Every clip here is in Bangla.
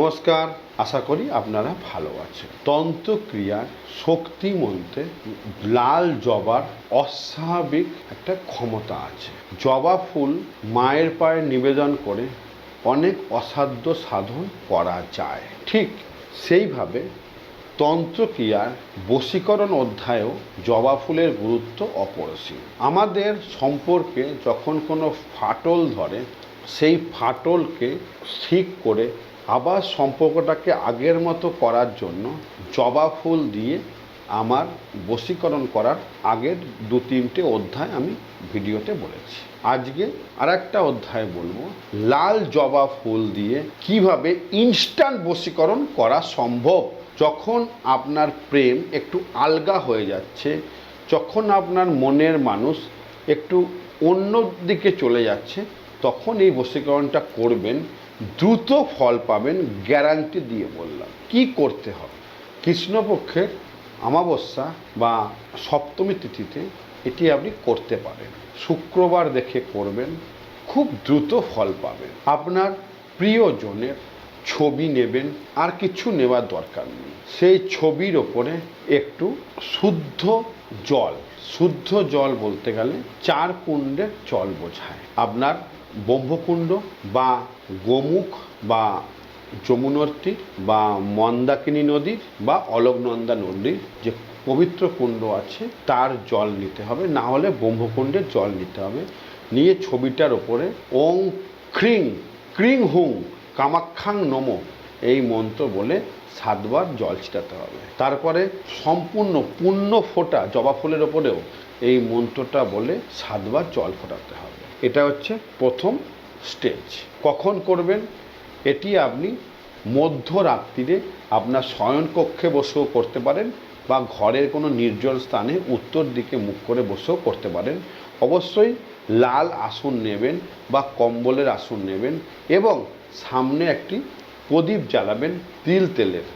নমস্কার, আশা করি আপনারা ভালো আছেন। তন্ত্রক্রিয়ার শক্তি মন্ত্রে লাল জবার অস্বাভাবিক একটা ক্ষমতা আছে। জবা ফুল মায়ের পায়ে নিবেদন করে অনেক অসাধ্য সাধন করা যায়। ঠিক সেইভাবে তন্ত্রক্রিয়ার বশীকরণ অধ্যায়েও জবা ফুলের গুরুত্ব অপরিসীম। আমাদের সম্পর্কে যখন কোনো ফাটল ধরে, সেই ফাটলকে ঠিক করে আবার সম্পর্কটাকে আগের মতো করার জন্য জবা ফুল দিয়ে আমার বশীকরণ করার আগের দু তিনটে অধ্যায় আমি ভিডিওতে বলেছি। আজকে আর একটা অধ্যায় বলব, লাল জবা ফুল দিয়ে কীভাবে ইনস্ট্যান্ট বশীকরণ করা সম্ভব? যখন আপনার প্রেম একটু আলগা হয়ে যাচ্ছে, যখন আপনার মনের মানুষ একটু অন্য দিকে চলে যাচ্ছে, তখন এই বশীকরণটা করবেন দ্রুত ফল পাবেন গ্যারান্টি দিয়ে বললাম। কি করতে হবে? কৃষ্ণপক্ষের অমাবস্যা বা সপ্তমী তিথিতে এটি আপনি করতে পারেন। শুক্রবার দেখে করবেন, খুব দ্রুত ফল পাবেন। আপনার প্রিয়জনের ছবি নেবেন, আর কিছু নেওয়ার দরকার নেই। সেই ছবির ওপরে একটু শুদ্ধ জল শুদ্ধ জল বলতে গেলে চার কুণ্ডের জল বোঝায়। আপনার ব্রহ্মকুণ্ড বা গোমুখ বা যমুনর্তী বা মন্দাকিনী নদীর বা অলোকনন্দা নদীর যে পবিত্র কুণ্ড আছে, তার জল নিতে হবে। না হলে ব্রহ্মকুণ্ডের জল নিতে হবে। নিয়ে ছবিটার ওপরে ওং ক্রিং ক্রিং হুং কামাক্ষাং নম এই মন্ত্র বলে সাতবার জল ছিটাতে হবে। তারপরে সম্পূর্ণ পূর্ণ ফোঁটা জবা ফুলের ওপরেও এই মন্ত্রটা বলে সাতবার জল ফোটাতে হবে। এটা হচ্ছে প্রথম স্টেজ কখন করবেন? এটি আপনি মধ্যরাত্রিরে আপনার শয়নকক্ষে বসেও করতে পারেন বা ঘরের কোনো নির্জন স্থানে উত্তর দিকে মুখ করে বসেও করতে পারেন। অবশ্যই লাল আসন নেবেন বা কম্বলের আসন নেবেন এবং সামনে একটি প্রদীপ জ্বালাবেন তিল তেলের।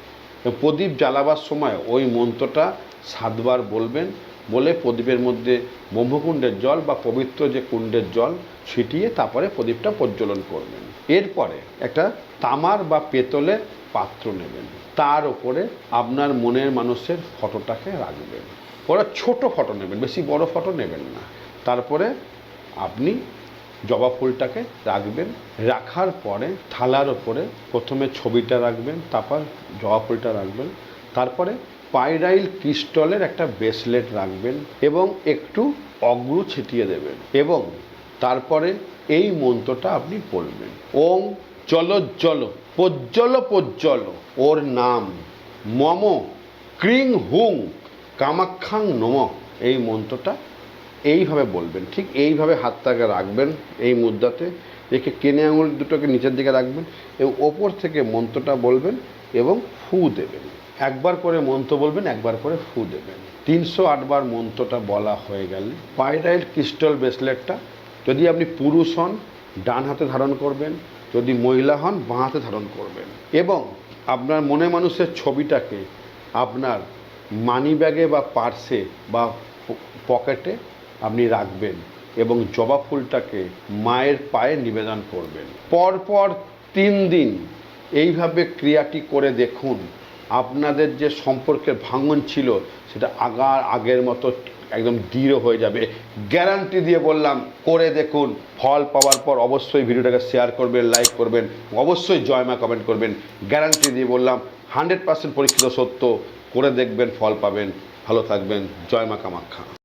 প্রদীপ জ্বালাবার সময় ওই মন্ত্রটা সাতবার বলবেন বলে প্রদীপের মধ্যে ব্রহ্মকুণ্ডের জল বা পবিত্র যে কুণ্ডের জল ছিটিয়ে তারপরে প্রদীপটা প্রজ্বলন করবেন। এরপরে একটা তামার বা পেতলের পাত্র নেবেন। তার ওপরে আপনার মনের মানুষের ফটোটাকে রাখবেন। ওরা ছোট ফটো নেবেন, বেশি বড় ফটো নেবেন না। তারপরে আপনি জবা ফুলটাকে রাখবেন। রাখার পরে থালার ওপরে প্রথমে ছবিটা রাখবেন, তারপর জবা ফুলটা রাখবেন। তারপরে পাইরাইল ক্রিস্টলের একটা ব্রেসলেট রাখবেন এবং একটু অগ্রু ছিটিয়ে দেবেন এবং তারপরে এই মন্ত্রটা আপনি বলবেন ওং চল জল পজ্জল পজ্জল ওর নাম মম ক্রিং হুং কামাক্ষাং নম। এই মন্ত্রটা এইভাবে বলবেন। ঠিক এইভাবে হাতটাকে রাখবেন এই মুদ্রাতে। রেখে কেনে আঙুল দুটোকে নিচের দিকে রাখবেন এবং ওপর থেকে মন্ত্রটা বলবেন এবং ফু দেবেন। একবার করে মন্ত্র বলবেন, একবার করে ফু দেবেন। তিনশো আটবার মন্ত্রটা বলা হয়ে গেলে পাইরাইট ক্রিস্টাল ব্রেসলেটটা যদি আপনি পুরুষ হন, ডান হাতে ধারণ করবেন, যদি মহিলা হন, বাঁ হাতে ধারণ করবেন। এবং আপনার মনে মানুষের ছবিটাকে আপনার মানি ব্যাগে বা পার্সে বা পকেটে আপনি রাখবেন। এবং জবা ফুলটাকে মায়ের পায়ে নিবেদন করবেন। পরপর তিন দিন এইভাবে ক্রিয়াটি করে দেখুন, আপনাদের যে সম্পর্কের ভাঙন ছিল সেটা আগার আগের মতো একদম দৃঢ় হয়ে যাবে। গ্যারান্টি দিয়ে বললাম, করে দেখুন। ফল পাওয়ার পর অবশ্যই ভিডিওটাকে শেয়ার করবেন, লাইক করবেন, অবশ্যই জয়মা কমেন্ট করবেন। গ্যারান্টি দিয়ে বললাম, হান্ড্রেড পার্সেন্ট পরীক্ষিত সত্য, করে দেখবেন, ফল পাবেন। ভালো থাকবেন জয়মা কামাখ্যা।